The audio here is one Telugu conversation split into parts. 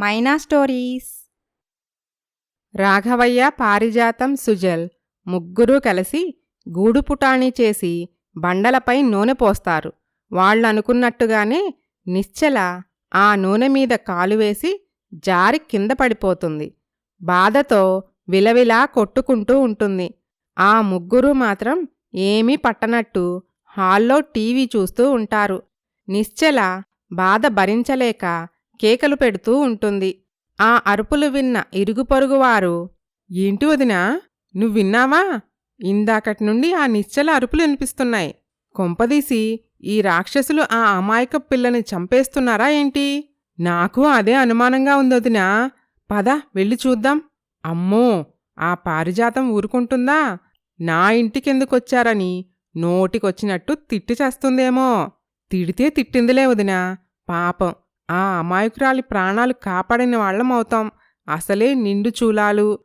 మైనా స్టోరీస్ రాఘవయ్య పారిజాతం సుజల్. ముగ్గురూ కలిసి గూడుపుటాణి చేసి బండలపై నూనె పోస్తారు. వాళ్ళనుకున్నట్టుగానే నిశ్చల ఆ నూనె మీద కాలువేసి జారి కింద పడిపోతుంది. బాధతో విలవిలా కొట్టుకుంటూ ఉంటుంది. ఆ ముగ్గురు మాత్రం ఏమీ పట్టనట్టు హాల్లో టీవీ చూస్తూ ఉంటారు. నిశ్చల బాధ భరించలేక కేకలు పెడుతూ ఉంటుంది. ఆ అరుపులు విన్న ఇరుగుపొరుగువారు ఏంటి వదినా నువ్వు విన్నావా? ఇందాకటి నుండి ఆ నిశ్చల అరుపులు వినిపిస్తున్నాయి. కొంపదీసి ఈ రాక్షసులు ఆ అమాయక పిల్లని చంపేస్తున్నారా ఏంటి? నాకు అదే అనుమానంగా ఉందొదినా పద వెళ్ళి చూద్దాం. అమ్మో ఆ పారిజాతం ఊరుకుంటుందా? నా ఇంటికెందుకొచ్చారని నోటికొచ్చినట్టు తిట్టి చేస్తుందేమో. తిడితే తిట్టిందిలే వదినా. పాపం. ఆ అమాయకురాలి ప్రాణాలు కాపాడిన వాళ్ళమవుతాం అసలే నిండు చూలాలు.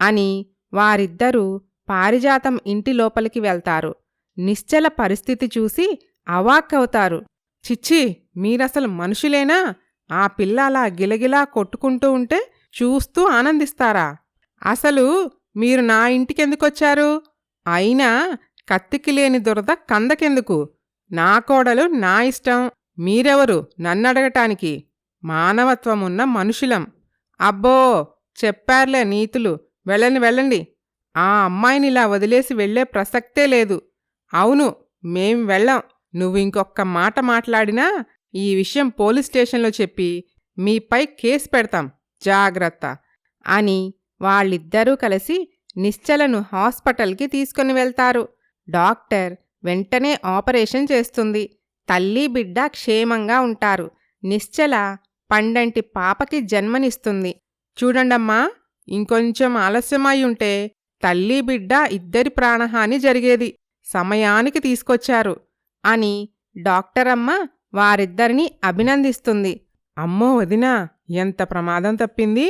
అని వారిద్దరూ పారిజాతం ఇంటి లోపలికి వెళ్తారు. నిశ్చల పరిస్థితి చూసి అవాక్కవుతారు. చిచ్చి మీరసలు మనుషులేనా? ఆ పిల్ల అలా గిలగిలా కొట్టుకుంటూ ఉంటే చూస్తూ ఆనందిస్తారా? అసలు మీరు నా ఇంటికెందుకొచ్చారు? అయినా కత్తికి లేని దురద కందకెందుకు? నా కోడలు నా ఇష్టం. మీరెవరు? నన్నడగటానికి. మానవత్వమున్న మనుషులం. అబ్బో! చెప్పారులే నీతులు. వెళ్ళండి వెళ్ళండి. ఆ అమ్మాయిని ఇలా వదిలేసి వెళ్ళే ప్రసక్తే లేదు. అవును మేం వెళ్ళాం. నువ్వు ఇంకొక్క మాట మాట్లాడినా ఈ విషయం పోలీస్ స్టేషన్లో చెప్పి మీపై కేసు పెడతాం. జాగ్రత్త! అని వాళ్ళిద్దరూ కలిసి నిశ్చలను హాస్పిటల్కి తీసుకుని వెళ్తారు. డాక్టర్ వెంటనే ఆపరేషన్ చేస్తుంది. తల్లి బిడ్డ క్షేమంగా ఉంటారు. నిశ్చల పండంటి పాపకి జన్మనిస్తుంది. చూడండమ్మా ఇంకొంచెం ఆలస్యమై ఉంటే తల్లి బిడ్డ ఇద్దరి ప్రాణహాని జరిగేది. సమయానికి తీసుకొచ్చారు అని డాక్టరమ్మ వారిద్దరినీ అభినందిస్తుంది. అమ్మో వదినా ఎంత ప్రమాదం తప్పింది.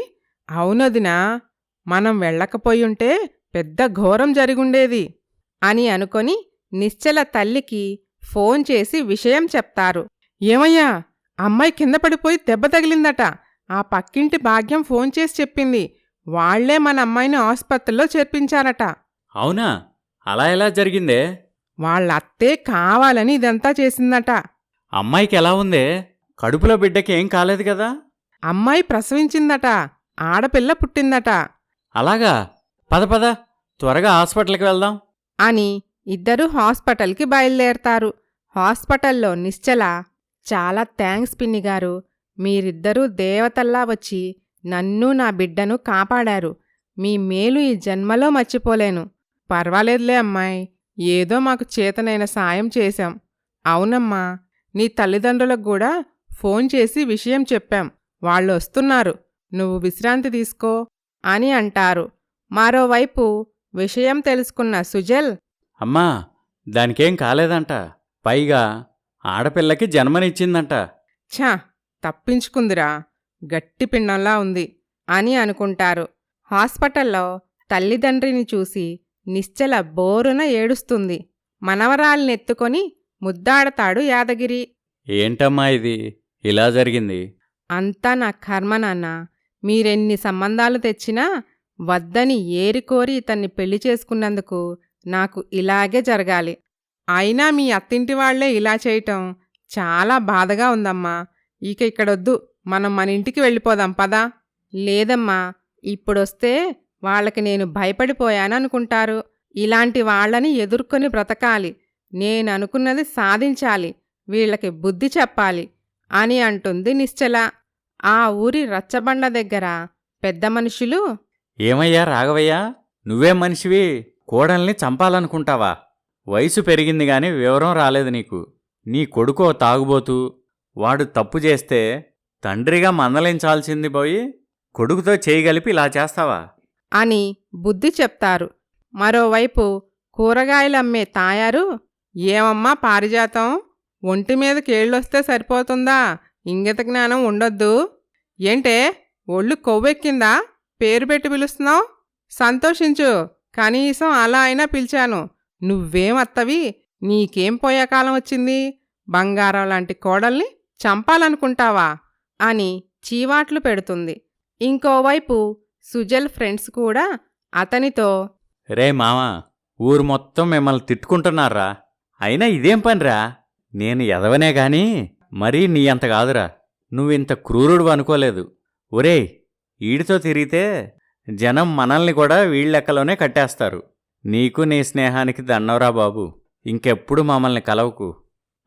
అవునొదినా మనం వెళ్ళకపోయుంటే పెద్ద ఘోరం జరిగుండేది అని అనుకొని నిశ్చల తల్లికి ఫోన్ చేసి విషయం చెప్తారు. ఏమయ్యా అమ్మాయి కింద పడిపోయి దెబ్బ తగిలిందట. ఆ పక్కింటి భాగ్యం ఫోన్ చేసి చెప్పింది. వాళ్ళే మన అమ్మాయిని ఆసుపత్రిలో చేర్పించారట. అవునా? అలా ఎలా జరిగిందే? వాళ్ళ అత్తే కావాలని ఇదంతా చేసిందట. అమ్మాయికి ఎలా ఉందే? కడుపులో బిడ్డకి ఏం కాలేదు కదా? అమ్మాయి ప్రసవించిందట. ఆడపిల్ల పుట్టిందట. అలాగా? పద పద. త్వరగా హాస్పిటల్కి వెళ్దాం. అని ఇద్దరూ హాస్పిటల్కి బయలుదేరతారు. హాస్పిటల్లో నిశ్చల చాలా థ్యాంక్స్ పిన్ని గారు. మీరిద్దరూ దేవతల్లా వచ్చి నన్ను నా బిడ్డను కాపాడారు. మీ మేలు ఈ జన్మలో మర్చిపోలేను. పర్వాలేదులే అమ్మాయి. ఏదో మాకు చేతనైన సాయం చేశాం. అవునమ్మా నీ తల్లిదండ్రులకు కూడా ఫోన్ చేసి విషయం చెప్పాం. వాళ్ళు వస్తున్నారు నువ్వు విశ్రాంతి తీసుకో అని అంటారు. మరోవైపు విషయం తెలుసుకున్న సుజల్ అమ్మా దానికేం కాలేదంట. పైగా ఆడపిల్లకి జన్మనిచ్చిందంట. ఛా తప్పించుకుందిరా. గట్టి పిండంలా ఉంది అని అనుకుంటారు. హాస్పిటల్లో తల్లిదండ్రిని చూసి నిశ్చల బోరున ఏడుస్తుంది. మనవరాల్నెత్తుకొని ముద్దాడతాడు యాదగిరి. ఏంటమ్మా ఇది? ఇలా జరిగింది? అంతా నా కర్మ నాన్న. మీరెన్ని సంబంధాలు తెచ్చినా వద్దని ఏరికోరి ఇతన్ని పెళ్ళి చేసుకున్నందుకు నాకు ఇలాగే జరగాలి. అయినా మీ అత్తింటి వాళ్ళే ఇలా చేయటం చాలా బాధగా ఉందమ్మా. ఇక ఇక్కడొద్దు. మనం మన ఇంటికి వెళ్ళిపోదాం పదా? లేదమ్మా. ఇప్పుడొస్తే వాళ్ళకి నేను భయపడిపోయాననుకుంటారు ఇలాంటి వాళ్ళని ఎదుర్కొని బ్రతకాలి. నేననుకున్నది సాధించాలి. వీళ్ళకి బుద్ధి చెప్పాలి అని అంటుంది నిశ్చల. ఆ ఊరి రచ్చబండ దగ్గర పెద్ద మనుషులు ఏమయ్యా రాఘవయ్యా? నువ్వే మనిషివి. కోడల్ని చంపాలనుకుంటావా? వయసు పెరిగింది గాని వివరం రాలేదు నీకు. నీ కొడుకో తాగుబోతూ వాడు తప్పు చేస్తే తండ్రిగా మందలించాల్సింది పోయి కొడుకుతో చేయగలిపి ఇలా చేస్తావా? అని బుద్ధి చెప్తారు. మరోవైపు కూరగాయలమ్మే తాయారు ఏమమ్మా పారిజాతం? ఒంటి మీద కేళ్ళొస్తే సరిపోతుందా? ఇంగిత జ్ఞానం ఉండొద్దు. ఏంటే ఒళ్ళు కొవ్వెక్కిందా? పేరు పెట్టి పిలుస్తున్నావు? సంతోషించు. కనీసం అలా అయినా పిలిచాను. నువ్వేం అత్తవి నీకేం పోయేకాలం వచ్చింది? బంగారం లాంటి కోడల్ని చంపాలనుకుంటావా? అని చీవాట్లు పెడుతుంది. ఇంకోవైపు సుజల్ ఫ్రెండ్స్ కూడా అతనితో రే మావా ఊరు మొత్తం మిమ్మల్ని తిట్టుకుంటున్నారా? అయినా ఇదేం పనిరా? నేను ఎదవనే గాని మరీ నీ అంత కాదురా. నువ్వింత క్రూరుడు అనుకోలేదు. ఒరేయ్ ఈడితో తిరిగితే జనం మనల్ని కూడా వీళ్ళెక్కలోనే కట్టేస్తారు. నీకు నీ స్నేహానికి దన్నవరా బాబు. ఇంకెప్పుడు మమ్మల్ని కలవకు.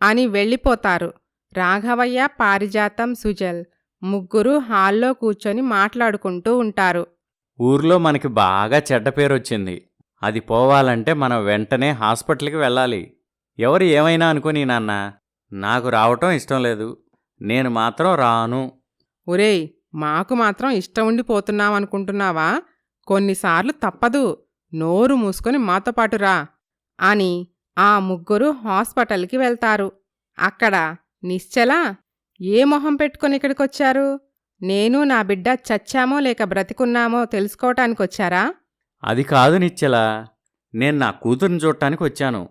అని వెళ్ళిపోతారు. రాఘవయ్య పారిజాతం సుజల్ ముగ్గురు హాల్లో కూర్చొని మాట్లాడుకుంటూ ఉంటారు. ఊర్లో మనకి బాగా చెడ్డ పేరొచ్చింది అది పోవాలంటే మనం వెంటనే హాస్పిటల్కి వెళ్ళాలి. ఎవరు ఏమైనా అనుకుని నాన్న నాకు రావటం ఇష్టం లేదు. నేను మాత్రం రాను. ఒరేయ్ మాకు మాత్రం ఇష్టం ఉండిపోతున్నావనుకుంటున్నావా కొన్నిసార్లు తప్పదు. నోరు మూసుకొని మాతో పాటు రా అని ఆ ముగ్గురు హాస్పిటల్కి వెళ్తారు. అక్కడ నిశ్చల ఏ మొహం పెట్టుకొని ఇక్కడికొచ్చారు? నేను నా బిడ్డ చచ్చామో లేక బ్రతికున్నామో తెలుసుకోవటానికొచ్చారా? అది కాదు నిచ్చెలా నేను నా కూతుర్ని చూడటానికి వచ్చాను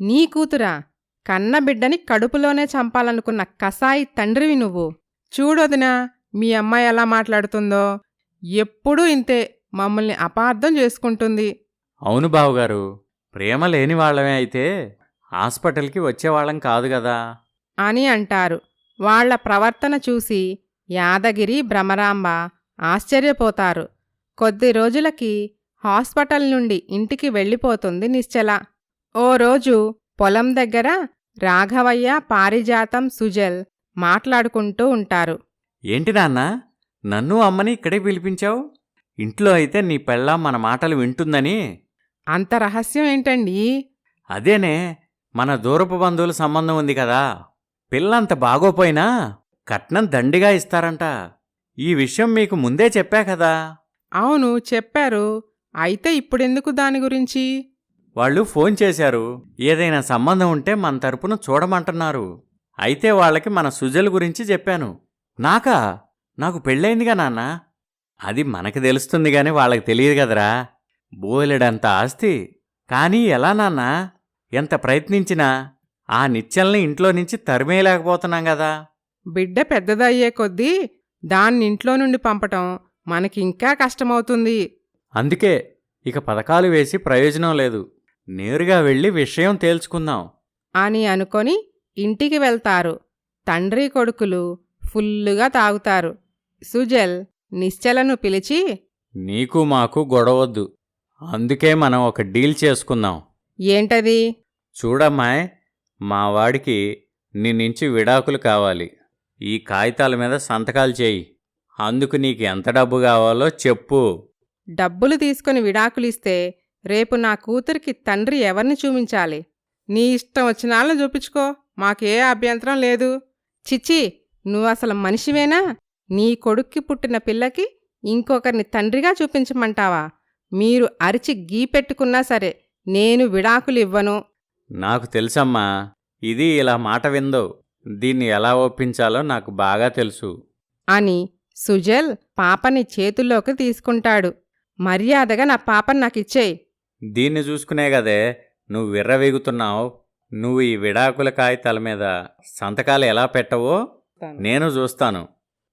నీ కూతురా? కన్న బిడ్డని కడుపులోనే చంపాలనుకున్న కసాయి తండ్రివి నువ్వు. చూడొదినా మీ అమ్మాయి ఎలా మాట్లాడుతుందో? ఎప్పుడూ ఇంతే. మమ్మల్ని అపార్థం చేసుకుంటుంది. అవును బావగారు. ప్రేమ లేని వాళ్ళమే అయితే హాస్పిటల్కి వచ్చేవాళ్ళం కాదు కదా. అని అంటారు. వాళ్ళ ప్రవర్తన చూసి యాదగిరి భ్రమరాంబ ఆశ్చర్యపోతారు. కొద్ది రోజులకి హాస్పిటల్ నుండి ఇంటికి వెళ్ళిపోతుంది నిశ్చల. ఓ రోజు పొలం దగ్గర రాఘవయ్య పారిజాతం సుజల్ మాట్లాడుకుంటూ ఉంటారు. ఏంటి నాన్న? నన్ను అమ్మని ఇక్కడే పిలిపించావు? ఇంట్లో అయితే నీ పెళ్ళాం మన మాటలు వింటుందని. అంత రహస్యం ఏంటండి? అదేనే మన దూరపు బంధువుల సంబంధం ఉంది కదా. పిల్లంత బాగోపోయినా కట్నం దండిగా ఇస్తారంట. ఈ విషయం మీకు ముందే చెప్పా కదా. అవును చెప్పారు. అయితే ఇప్పుడెందుకు దాని గురించి? వాళ్ళు ఫోన్ చేశారు. ఏదైనా సంబంధం ఉంటే మన తరపున చూడమంటున్నారు. అయితే వాళ్ళకి మన సుజల్ గురించి చెప్పాను. నాకా? నాకు పెళ్ళయిందిగా నాన్న. అది మనకి తెలుస్తుంది గాని వాళ్ళకి తెలియదు కదరా. బోలెడంత ఆస్తి. కానీ ఎలా నాన్న? ఎంత ప్రయత్నించినా ఆ నిత్యల్ని ఇంట్లో నుంచి తరిమేయలేకపోతున్నాం కదా. బిడ్డ పెద్దదయ్యే కొద్దీ దాన్ని ఇంట్లో నుండి పంపటం మనకింకా కష్టమవుతుంది. అందుకే ఇక పథకాలు వేసి ప్రయోజనం లేదు. నేరుగా వెళ్ళి విషయం తేల్చుకుందాం. అని అనుకొని ఇంటికి వెళ్తారు. తండ్రి కొడుకులు ఫుల్లుగా తాగుతారు. సుజల్ నిశ్చలను పిలిచి నీకు మాకు గొడవద్దు. అందుకే మనం ఒక డీల్ చేసుకుందాం. ఏంటది? చూడమ్మాయ్ మా వాడికి నీ నుంచి విడాకులు కావాలి. ఈ కాగితాల మీద సంతకాలు చేయి. అందుకు నీకు ఎంత డబ్బు కావాలో చెప్పు. డబ్బులు తీసుకుని విడాకులిస్తే రేపు నా కూతురికి తండ్రి ఎవరిని చూపించాలి? నీ ఇష్టం వచ్చిన వాళ్ళని చూపించుకో. మాకే అభ్యంతరం లేదు. చిచ్చి నువ్వు అసలు మనిషివేనా? నీ కొడుక్కి పుట్టిన పిల్లకి ఇంకొకరిని తండ్రిగా చూపించమంటావా? మీరు అరిచి గీ పెట్టుకున్నా సరే నేను విడాకులు ఇవ్వను. నాకు తెలుసమ్మా ఇది ఇలా మాట విందో దీన్ని ఎలా ఒప్పించాలో నాకు బాగా తెలుసు. అని సుజల్ పాపని చేతుల్లోకి తీసుకుంటాడు. మర్యాదగా నా పాపని నాకిచ్చేయి దీన్ని చూసుకునే కదే నువ్వు విర్రవీగుతున్నావు. నువ్వు ఈ విడాకుల కాగితాల మీద సంతకాలు ఎలా పెట్టవో నేను చూస్తాను.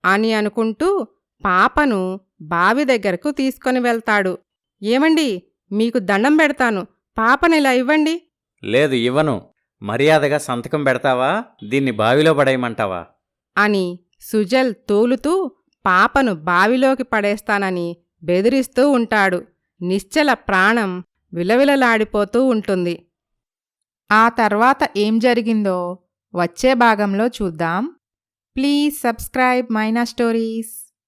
అని అనుకుంటూ పాపను బావి దగ్గరకు తీసుకొని వెళ్తాడు. ఏమండి మీకు దండం పెడతాను. పాపని ఇలా ఇవ్వండి. లేదు ఇవ్వను. మర్యాదగా సంతకం పెడతావా? దీన్ని బావిలో పడేయమంటావా? అని సుజల్ తూలుతూ పాపను బావిలోకి పడేస్తానని బెదిరిస్తూ ఉంటాడు. నిశ్చల ప్రాణం విలవిలలాడిపోతూ ఉంటుంది. ఆ తర్వాత ఏం జరిగిందో వచ్చే భాగంలో చూద్దాం. Please subscribe Maina stories.